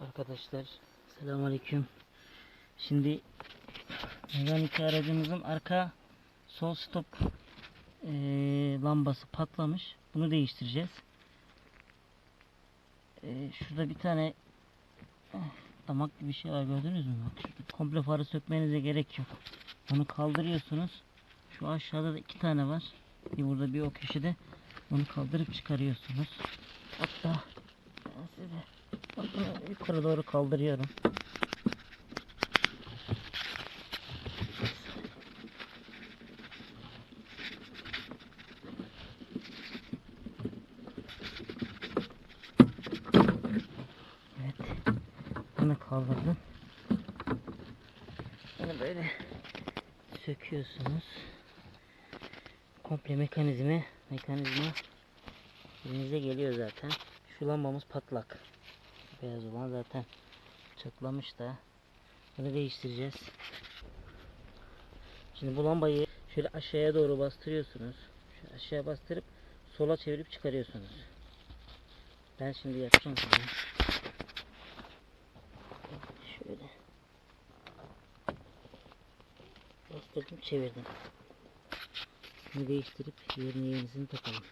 Arkadaşlar selamünaleyküm. Şimdi mekanik aracımızın arka sol stop eee, lambası patlamış. Bunu değiştireceğiz. Eee, şurada bir tane eh, damak gibi bir şey var gördünüz mü? Bak komple farı sökmenize gerek yok. Onu kaldırıyorsunuz. Şu aşağıda da iki tane var. Bir burada bir o köşede. Onu kaldırıp çıkarıyorsunuz. Hatta ben size yukarı doğru kaldırıyorum. Evet. Bunu kaldırdım. Bunu böyle söküyorsunuz. Komple mekanizme mekanizma elinize geliyor zaten. Şu lambamız patlak. Beyaz olan zaten çatlamış da. Bunu değiştireceğiz. Şimdi bu lambayı şöyle aşağıya doğru bastırıyorsunuz. Şöyle aşağıya bastırıp sola çevirip çıkarıyorsunuz. Ben şimdi yapacağım size. Şöyle. Bastırdım çevirdim. Bunu değiştirip yerine yenisini takalım.